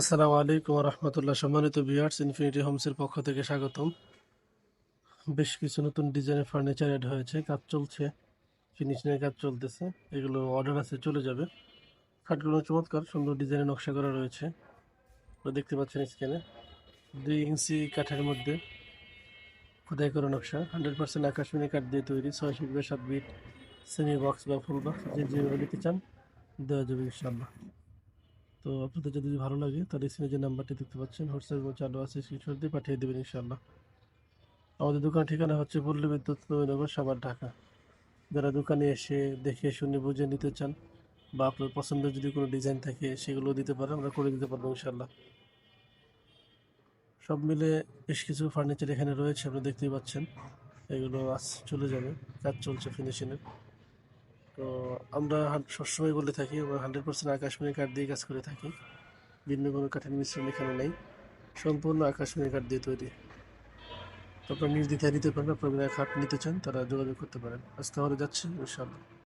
আসসালামু আলাইকুম রহমতুল্লাহ। সম্মানিত ভিউয়ার্স ইনফিনিটি হোমসের পক্ষ থেকে স্বাগতম। বেশ কিছু নতুন ডিজাইনের ফার্নিচার অ্যাড হয়েছে, কাজ চলছে ফিনিশিংয়ের কাজ চলতেছে, এগুলো অর্ডার আছে, চলে যাবে। খাটগুলো চমৎকার, সুন্দর ডিজাইনের নকশা করা রয়েছে। দেখতে পাচ্ছেন স্ক্যানে দুই ইঞ্চি কাঠের মধ্যে খোদাই করা নকশা হান্ড্রেড পার্সেন্ট আকাশমণি কাঠ দিয়ে তৈরি, ছয় ফিট বা সাত ফিট সেমি বক্স বা ফুল বক্স যে যেভাবে নিতে চান, দেওয়া যাবে ইনশাল্লাহ তো আপনাদের যদি ভালো লাগে, তাহলে স্ক্রিনে যে নাম্বারটি দেখতে পাচ্ছেন হোয়াটসঅ্যাপ চালু আছে স্ক্রিনশট দিয়ে পাঠিয়ে দেবেন ইনশাল্লাহ আমাদের দোকান ঠিকানা হচ্ছে পল্লী বিদ্যুৎ নবীনগর সাবার ঢাকা। যারা দোকানে এসে দেখে, শুনে, বুঝে নিতে চান বা আপনার পছন্দের যদি কোনো ডিজাইন থাকে, সেগুলো দিতে পারেন, আমরা করে দিতে পারব ইনশাল্লাহ সব মিলে বেশ কিছু ফার্নিচার এখানে রয়েছে, আপনি দেখতেই পাচ্ছেন। এগুলো আজ চলে যাবে, কাজ চলছে ফিনিশিংয়ের তো আমরা সবসময় বলে থাকি আমরা হান্ড্রেড পার্সেন্ট আকাশমণি কাঠ দিয়ে কাজ করে থাকি। ভিন্ন কোনো কাঠের মিশ্রণ এখানে নেই। সম্পূর্ণ আকাশমণি কাঠ দিয়ে তৈরি। আপনারা নির্দ্বিধায় নিতে পারেন আপনারা খাট নিতে চান তারা যোগাযোগ করতে পারেন। আজ তাহলে যাচ্ছি, ইনশাআল্লাহ।